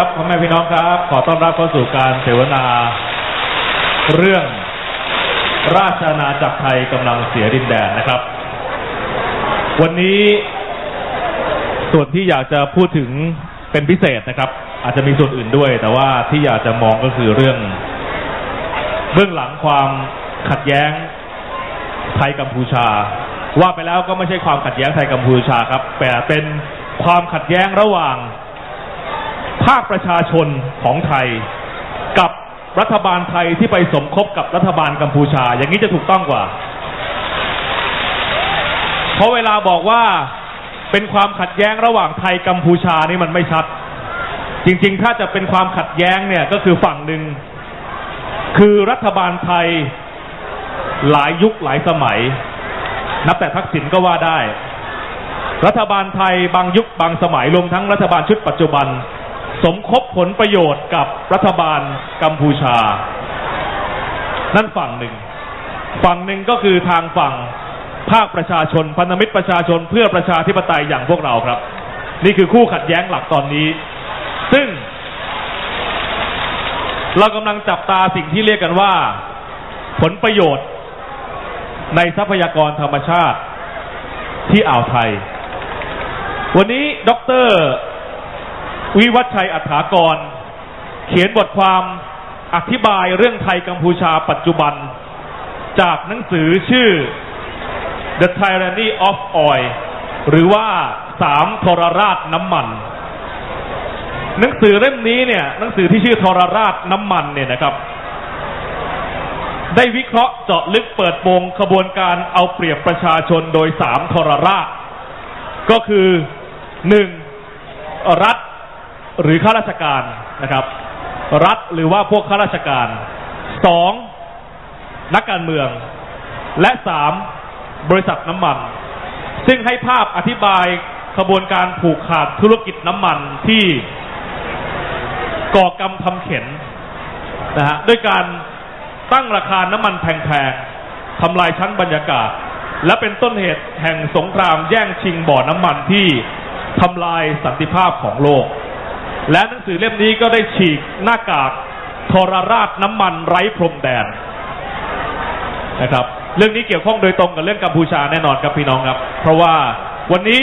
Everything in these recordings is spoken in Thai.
ครับพ่อแม่พี่น้องครับ ขอต้อนรับเข้าสู่การเสวนา เรื่องราชอาณาจักรไทยกำลังเสียดินแดนนะครับ วันนี้ส่วนที่อยากจะพูดถึงเป็นพิเศษนะครับ อาจจะมีส่วนอื่นด้วย แต่ว่าที่อยากจะมองก็คือเรื่อง เบื้องหลังความขัดแย้งไทยกัมพูชา ว่าไปแล้วก็ไม่ใช่ความขัดแย้งไทยกัมพูชาครับแต่เป็นความขัดแย้งระหว่าง ภาคประชาชนของไทย กับรัฐบาลไทยที่ไปสมคบกับรัฐบาลกัมพูชา อย่างนี้จะถูกต้องกว่า เพราะเวลาบอกว่าเป็นความขัดแย้งระหว่างไทยกัมพูชานี่มันไม่ชัด จริงๆ ถ้าจะเป็นความขัดแย้งเนี่ยก็คือฝั่งหนึ่งคือรัฐบาลไทยหลายยุคหลายสมัย นับแต่ทักษิณก็ว่าได้ รัฐบาลไทยบางยุคบางสมัยรวมทั้งรัฐบาลชุดปัจจุบัน สมคบผลประโยชน์กับรัฐบาลกัมพูชา นั่นฝั่งหนึ่ง ฝั่งหนึ่งก็คือทางฝั่งภาคประชาชนพันธมิตรประชาชนเพื่อประชาธิปไตยอย่างพวกเราครับ นี่คือคู่ขัดแย้งหลักตอนนี้ ซึ่ง เรากำลังจับตาสิ่งที่เรียกกันว่า ผลประโยชน์ ในทรัพยากรธรรมชาติที่อ่าวไทย วันนี้ ดร วิวัฒชัยอัฏฐากร เขียนบทความอธิบายเรื่องไทยกัมพูชาปัจจุบัน จากหนังสือชื่อ The Tyranny of Oil หรือว่าสามทรราชน้ำมัน หนังสือเล่มนี้เนี่ย หนังสือที่ชื่อทรราชน้ำมันเนี่ยนะครับ ได้วิเคราะห์เจาะลึกเปิดโปงขบวนการเอาเปรียบประชาชนโดยสามทรราช ก็คือหนึ่งรัฐ หรือข้าราชการนะครับ รัฐหรือว่าพวกข้าราชการสองนักการเมือง และสามบริษัทน้ำมัน ซึ่งให้ภาพอธิบายขบวนการผูกขาดธุรกิจน้ำมันที่ก่อกรรมทำเข็นนะฮะด้วยการตั้งราคาน้ำมันแพงๆทำลายชั้นบรรยากาศ และเป็นต้นเหตุแห่งสงครามแย่งชิงบ่อน้ำมันที่ทำลายสันติภาพของโลก และหนังสือเล่มนี้ก็ได้ฉีกหน้ากากทรราชน้ำมันไร้พรมแดนนะครับ เรื่องนี้เกี่ยวข้องโดยตรงกับเรื่องกัมพูชาแน่นอนครับพี่น้องครับ เพราะว่าวันนี้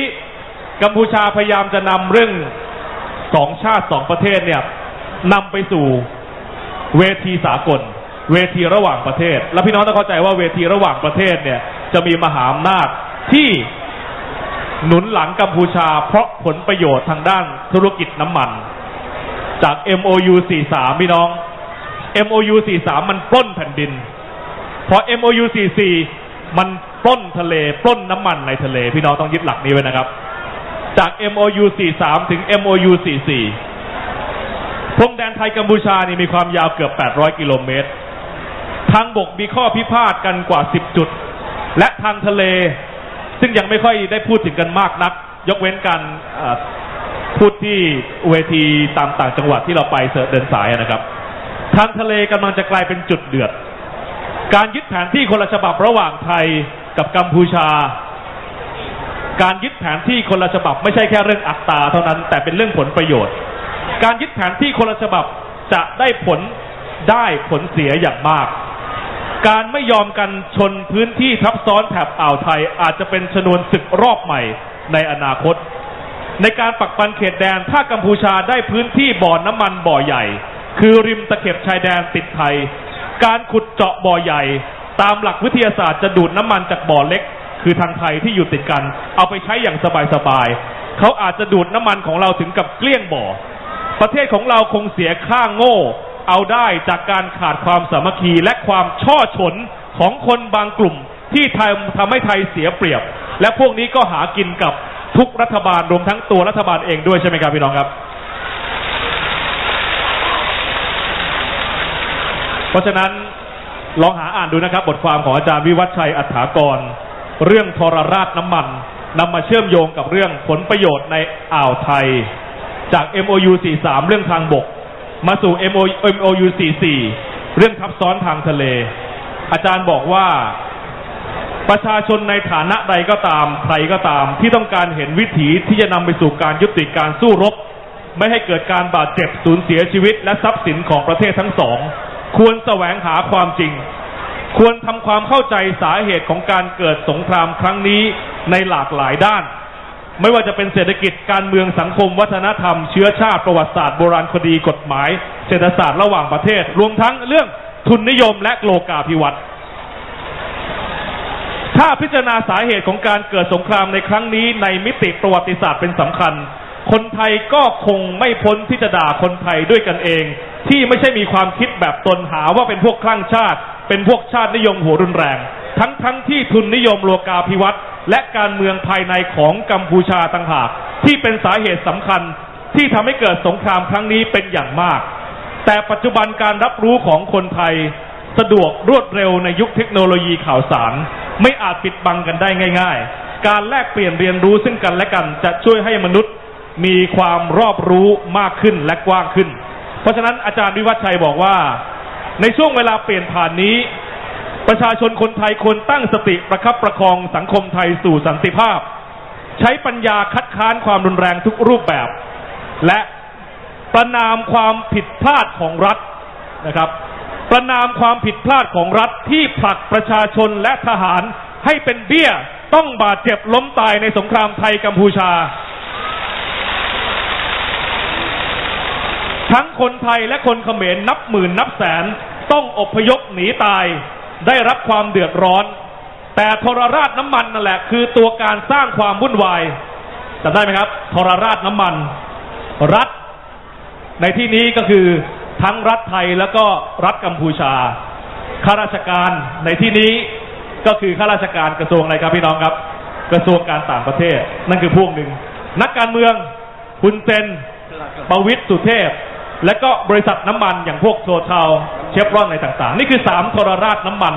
กัมพูชาพยายามจะนำเรื่องสองชาติสองประเทศเนี่ยนำไปสู่เวทีสากล เวทีระหว่างประเทศ และพี่น้องต้องเข้าใจว่าเวทีระหว่างประเทศเนี่ยจะมีมหาอำนาจที่หนุนหลังกัมพูชาเพราะผลประโยชน์ทางด้านธุรกิจน้ำมัน จาก MOU 43พี่น้อง MOU 43มันปล้นแผ่นดิน พอ MOU 44มันปล้นทะเลปล้นน้ำมันในทะเล พี่น้องต้องยึดหลักนี้ไว้นะครับ จาก MOU 43ถึง MOU 44พรมแดนไทยกัมพูชานี่มีความยาวเกือบ 800 กิโลเมตร ทางบกมีข้อพิพาทกันกว่า 10 จุด และทางทะเลซึ่งยังไม่ค่อยได้พูดถึงกันมากนัก ยกเว้นการ พูดที่เวทีตามต่างจังหวัดที่เราไปเดินสายนะครับ ทางทะเลกำลังจะกลายเป็นจุดเดือด การยึดแผนที่คนละฉบับระหว่างไทยกับกัมพูชา การยึดแผนที่คนละฉบับไม่ใช่แค่เรื่องอัตราเท่านั้นแต่เป็นเรื่องผลประโยชน์ การยึดแผนที่คนละฉบับจะได้ผลได้ผลเสียอย่างมาก การไม่ยอมกันชนพื้นที่ทับซ้อนแถบอ่าวไทยอาจจะเป็นชนวนศึกรอบใหม่ในอนาคต ในการปักปันเขตแดน ถ้ากัมพูชาได้พื้นที่บ่อน้ำมันบ่อใหญ่ คือริมตะเข็บชายแดนติดไทย การขุดเจาะบ่อใหญ่ ตามหลักวิทยาศาสตร์จะดูดน้ำมันจากบ่อเล็ก คือทางไทยที่อยู่ติดกัน เอาไปใช้อย่างสบายๆเขาอาจจะดูดน้ำมันของเราถึงกับเกลี้ยงบ่อ ประเทศของเราคงเสียค่าโง่ เอาได้จากการขาดความสามัคคีและความช่อฉนของคนบางกลุ่มที่ทำทำให้ไทยเสียเปรียบ และพวกนี้ก็หากินกับ ทุกรัฐบาลรวมทั้งตัวรัฐบาลเองด้วยใช่ไหมครับพี่น้องครับ เพราะฉะนั้นลองหาอ่านดูนะครับ บทความของอาจารย์วิวัฒชัยอัฏฐากร เรื่องทรราชน้ำมันนำมาเชื่อมโยงกับเรื่องผลประโยชน์ในอ่าวไทย จาก MOU 43 เรื่องทางบก มาสู่ MOU 44 เรื่องทับซ้อนทางทะเล อาจารย์บอกว่า ประชาชนในฐานะใดก็ตามใครก็ตาม ที่ต้องการเห็นวิถีที่จะนำไปสู่การยุติการสู้รบ ไม่ให้เกิดการบาดเจ็บสูญเสียชีวิต และทรัพย์สินของประเทศทั้งสอง ควรแสวงหาความจริง ควรทำความเข้าใจสาเหตุของการเกิดสงครามครั้งนี้ในหลากหลายด้าน ไม่ว่าจะเป็นเศรษฐกิจการเมืองสังคม วัฒนธรรม เชื้อชาติประวัติศาสตร์โบราณคดีกฎหมาย เศรษฐศาสตร์ระหว่างประเทศ รวมทั้งเรื่องทุนนิยมและโลกาภิวัตน์ ถ้าพิจารณาสาเหตุของการเกิดสงครามในครั้งนี้ในมิติประวัติศาสตร์เป็นสำคัญ คนไทยก็คงไม่พ้นที่จะด่าคนไทยด้วยกันเอง ที่ไม่ใช่มีความคิดแบบตนหาว่าเป็นพวกคลั่งชาติ เป็นพวกชาตินิยมหัวรุนแรง ทั้งทั้งที่ทุนนิยมโลกาภิวัตน์และการเมืองภายในของกัมพูชาต่างหากที่เป็นสาเหตุสำคัญที่ทำให้เกิดสงครามครั้งนี้เป็นอย่างมาก แต่ปัจจุบันการรับรู้ของคนไทย สะดวกรวดเร็วในยุคเทคโนโลยีข่าวสาร ไม่อาจปิดบังกันได้ง่าย ๆ การแลกเปลี่ยนเรียนรู้ซึ่งกันและกันจะช่วยให้มนุษย์มีความรอบรู้มากขึ้นและกว้างขึ้น เพราะฉะนั้นอาจารย์วิวัฒชัยบอกว่า ในช่วงเวลาเปลี่ยนผ่านนี้ ประชาชนคนไทยควรตั้งสติประคับประคองสังคมไทยสู่สันติภาพ ใช้ปัญญาคัดค้านความรุนแรงทุกรูปแบบ และประนามความผิดพลาดของรัฐนะครับ ประนามความผิดพลาดของรัฐที่ผลักประชาชนและทหารให้เป็นเบี้ยต้องบาดเจ็บล้มตายในสงครามไทยกัมพูชา ทั้งคนไทยและคนเขมรนับหมื่นนับแสนต้องอพยพหนีตาย ได้รับความเดือดร้อน แต่ทรราชน้ำมันนั่นแหละคือตัวการสร้างความวุ่นวายจำได้ไหมครับทรราชน้ำมัน รัฐในที่นี้ก็คือ ทั้งรัฐไทยแล้วก็รัฐกัมพูชาข้าราชการในที่นี้ก็คือข้าราชการกระทรวงอะไรครับพี่น้องครับ กระทรวงการต่างประเทศ นั่นคือพวกหนึ่ง นักการเมืองคุณเซนประวิตสุเทพ และก็บริษัทน้ำมันอย่างพวกโซเทาเชฟรอนอะไรต่างๆ นี่คือสามทรราชน้ำมัน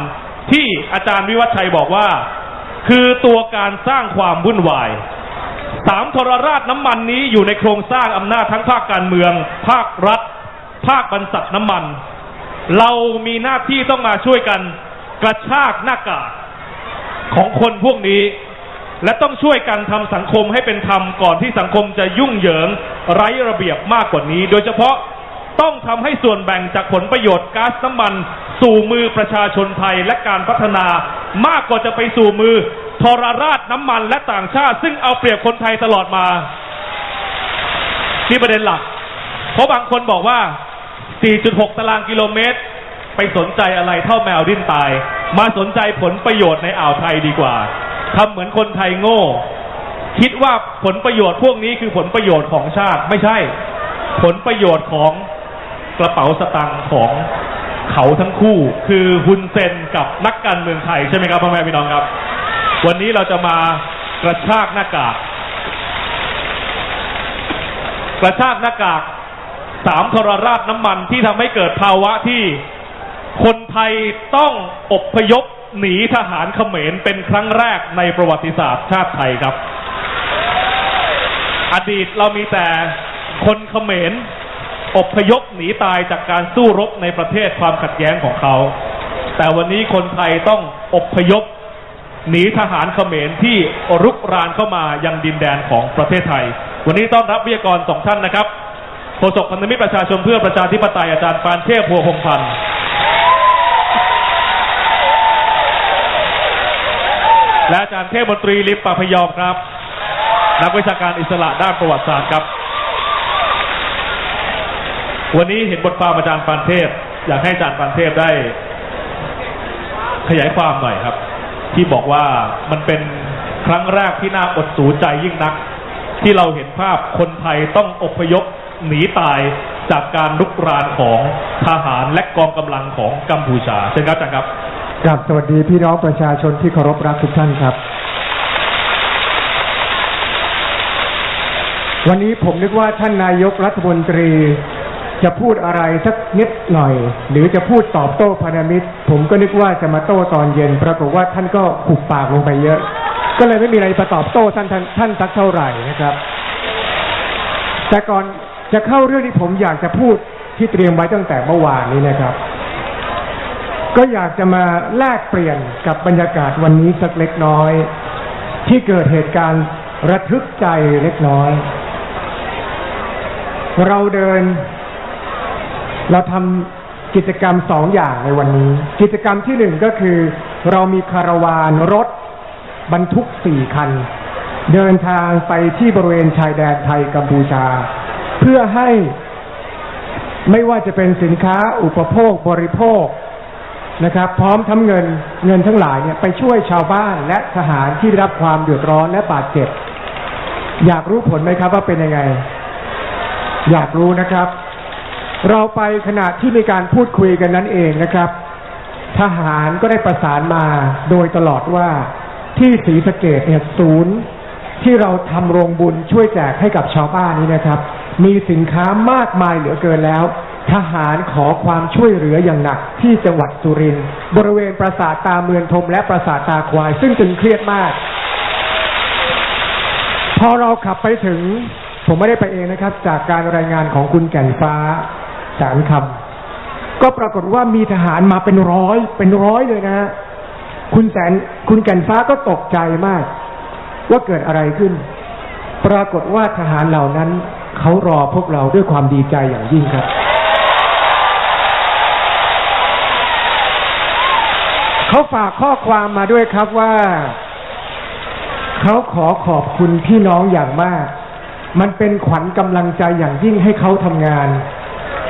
ที่อาจารย์วิวัฒชัยบอกว่า คือตัวการสร้างความวุ่นวายสามทรราชน้ำมันนี้อยู่ในโครงสร้างอำนาจทั้งภาคการเมือง ภาครัฐ ภาคบรรษัทน้ำมัน เรามีหน้าที่ต้องมาช่วยกันกระชากหน้ากากของคนพวกนี้ และต้องช่วยกันทำสังคมให้เป็นธรรมก่อนที่สังคมจะยุ่งเหยิงไร้ระเบียบมากกว่านี้ โดยเฉพาะต้องทำให้ส่วนแบ่งจากผลประโยชน์ก๊าซน้ำมัน สู่มือประชาชนไทยและการพัฒนามากกว่าจะไปสู่มือทรราชน้ำมันและต่างชาติ ซึ่งเอาเปรียบคนไทยตลอดมา ที่ประเด็นหลัก เพราะบางคนบอกว่า 4.6 ตารางกิโลเมตร ไปสนใจอะไรเท่าแมวดิ้นตาย มาสนใจผลประโยชน์ในอ่าวไทยดีกว่าทำเหมือนคนไทยโง่ คิดว่าผลประโยชน์พวกนี้คือผลประโยชน์ของชาติไม่ใช่ ผลประโยชน์ของกระเป๋าสตางค์ของเขาทั้งคู่ คือฮุนเซนกับนักการเมืองไทยใช่ไหมครับพ่อแม่พี่น้องครับ วันนี้เราจะมากระชากหน้ากาก กระชากหน้ากาก สามทรราชน้ำมันที่ทำให้เกิดภาวะที่คนไทยต้องอบพยพหนีทหารเขมรเป็นครั้งแรกในประวัติศาสตร์ชาติไทยครับ อดีตเรามีแต่คนเขมรอบพยพหนีตายจากการสู้รบในประเทศความขัดแย้งของเขา แต่วันนี้คนไทยต้องอบพยพหนีทหารเขมรที่รุกรานเข้ามายังดินแดนของประเทศไทย วันนี้ต้อนรับวิทยากรสองท่านนะครับ โฆษกพันธมิตรประชาชนเพื่อประชาธิปไตยอาจารย์ปานเทพพัวพงพันธ์และอาจารย์เทพมนตรีลิปปะพยอมครับ นักวิชาการอิสระด้านประวัติศาสตร์ครับ วันนี้เห็นบทความอาจารย์ปานเทพ อยากให้อาจารย์ปานเทพได้ ขยายความหน่อยครับ ที่บอกว่ามันเป็นครั้งแรกที่น่าอดสูใจยิ่งนัก ที่เราเห็นภาพคนไทยต้องอพยพ หนีตายจากการลุกรานของทหารและกองกำลังของกัมพูชาเช่นครับอาจารย์ครับกับสวัสดีพี่น้องประชาชนที่เคารพรักทุกท่านครับ วันนี้ผมนึกว่าท่านนายกรัฐมนตรี จะพูดอะไรสักนิดหน่อย หรือจะพูดตอบโต้พันธมิตร ผมก็นึกว่าจะมาโต้ตอนเย็น ปรากฏว่าท่านก็ขุบปากลงไปเยอะ ก็เลยไม่มีอะไรมาตอบโต้ท่านท่านท่านสักเท่าไหร่นะครับ แต่ก่อน จะเข้าเรื่องที่ผมอยากจะพูดที่เตรียมไว้ตั้งแต่เมื่อวานนี้นะครับ ก็อยากจะมาแลกเปลี่ยนกับบรรยากาศวันนี้สักเล็กน้อย ที่เกิดเหตุการณ์ระทึกใจเล็กน้อย เราเดิน เราทำกิจกรรมสองอย่างในวันนี้ กิจกรรมที่หนึ่งก็คือ เรามีคาราวานรถบรรทุกสี่คัน เดินทางไปที่บริเวณชายแดนไทยกัมพูชา เพื่อให้ไม่ว่าจะเป็นสินค้าอุปโภคบริโภคนะครับ พร้อมทั้งเงินเงินทั้งหลายเนี่ยไปช่วยชาวบ้านและทหารที่ได้รับความเดือดร้อนและบาดเจ็บ อยากรู้ผลไหมครับว่าเป็นยังไง อยากรู้นะครับ เราไปขณะที่มีการพูดคุยกันนั้นเองนะครับ ทหารก็ได้ประสานมาโดยตลอดว่าที่ศรีสะเกดเนี่ยศูนย์ที่เราทำโรงบุญช่วยแจกให้กับชาวบ้านนี้นะครับ มีสินค้ามากมายเหลือเกินแล้ว ทหารขอความช่วยเหลืออย่างหนักที่จังหวัดสุรินทร์บริเวณปราสาทตาเมืองทมและปราสาทตาควาย ซึ่งตึงเครียดมาก พอเราขับไปถึง ผมไม่ได้ไปเองนะครับ จากการรายงานของคุณแก่นฟ้าสารคำก็ปรากฏว่ามีทหารมาเป็นร้อย เป็นร้อยเลยนะฮะคุณแสนคุณแก่นฟ้าก็ตกใจมาก ว่าเกิดอะไรขึ้น ปรากฏว่าทหารเหล่านั้น เขารอพวกเราด้วยความดีใจอย่างยิ่งครับ เขาฝากข้อความมาด้วยครับว่า เขาขอขอบคุณพี่น้องอย่างมาก มันเป็นขวัญกำลังใจอย่างยิ่งให้เขาทำงาน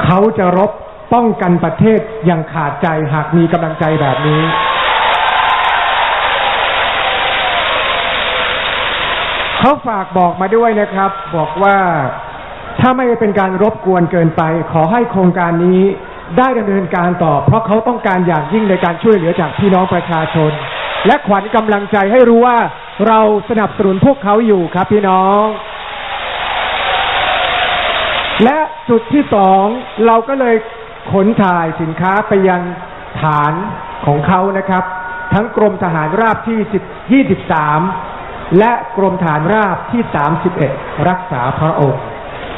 เขาจะรบป้องกันประเทศอย่างขาดใจหากมีกำลังใจแบบนี้เขาฝากบอกมาด้วยนะครับ บอกว่า ถ้าไม่เป็นการรบกวนเกินไป ขอให้โครงการนี้ได้ดำเนินการต่อ เพราะเขาต้องการอย่างยิ่งในการช่วยเหลือจากพี่น้องประชาชน และขวัญกำลังใจให้รู้ว่าเราสนับสนุนพวกเขาอยู่ครับพี่น้อง และจุดที่สองเราก็เลยขนถ่ายสินค้าไปยังฐานของเขานะครับ ทั้งกรมทหารราบที่ 23 และกรมฐานราบที่ 31 รักษาพระองค์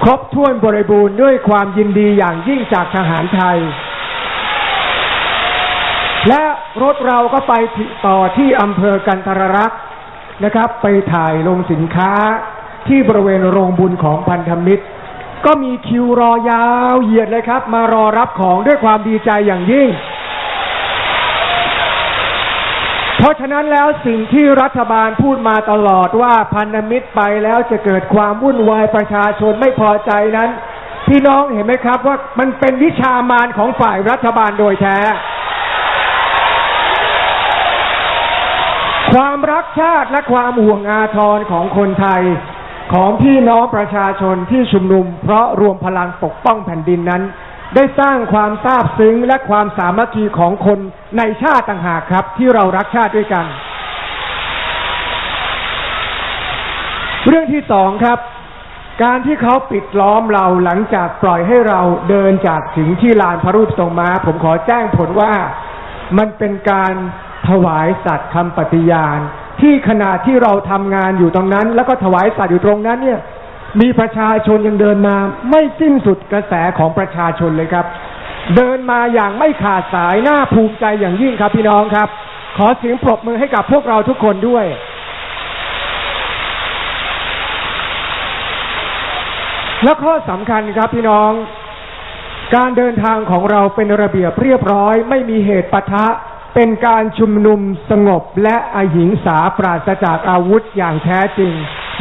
ครบถ้วนบริบูรณ์ด้วยความยินดีอย่างยิ่งจากทหารไทย และรถเราก็ไปต่อที่อำเภอกันทรรักษ์นะครับ ไปถ่ายลงสินค้าที่บริเวณโรงบุญของพันธมิตร ก็มีคิวรอยาวเหยียดเลยครับ มารอรับของด้วยความดีใจอย่างยิ่ง เพราะฉะนั้นแล้วสิ่งที่รัฐบาลพูดมาตลอดว่าพันธมิตรไปแล้วจะเกิดความวุ่นวายประชาชนไม่พอใจนั้นพี่น้องเห็นไหมครับว่ามันเป็นวิชามารของฝ่ายรัฐบาลโดยแท้ ความรักชาติและความห่วงอาทรของคนไทย ของพี่น้องประชาชนที่ชุมนุม เพราะรวมพลังปกป้องแผ่นดินนั้น ได้สร้างความซาบซึ้งและความสามัคคีของคนในชาติต่างหากครับ ที่เรารักชาติด้วยกัน เรื่องที่สองครับ การที่เขาปิดล้อมเราหลังจากปล่อยให้เราเดินจากถึงที่ลานพระรูปทรงม้า ผมขอแจ้งผลว่ามันเป็นการถวายสัตว์คำปฏิญาณ ที่ขณะที่เราทำงานอยู่ตรงนั้น แล้วก็ถวายสัตว์อยู่ตรงนั้นเนี่ย มีประชาชนยังเดินมา ไม่สิ้นสุดกระแสของประชาชนเลยครับ เดินมาอย่างไม่ขาดสายน่าภูมิใจอย่างยิ่งครับพี่น้องครับ ขอเสียงปรบมือให้กับพวกเราทุกคนด้วยและข้อสำคัญครับพี่น้อง การเดินทางของเราเป็นระเบียบเรียบร้อย ไม่มีเหตุปะทะ เป็นการชุมนุมสงบและอหิงสาปราศจากอาวุธอย่างแท้จริง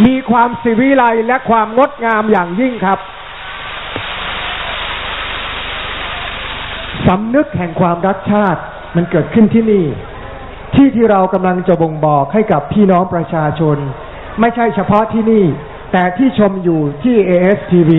มีความสิวิไลและความงดงามอย่างยิ่งครับสำนึกแห่งความรักชาติมันเกิดขึ้นที่นี่ ที่ที่เรากำลังจะบ่งบอกให้กับพี่น้องประชาชน ไม่ใช่เฉพาะที่นี่ แต่ที่ชมอยู่ที่ ASTV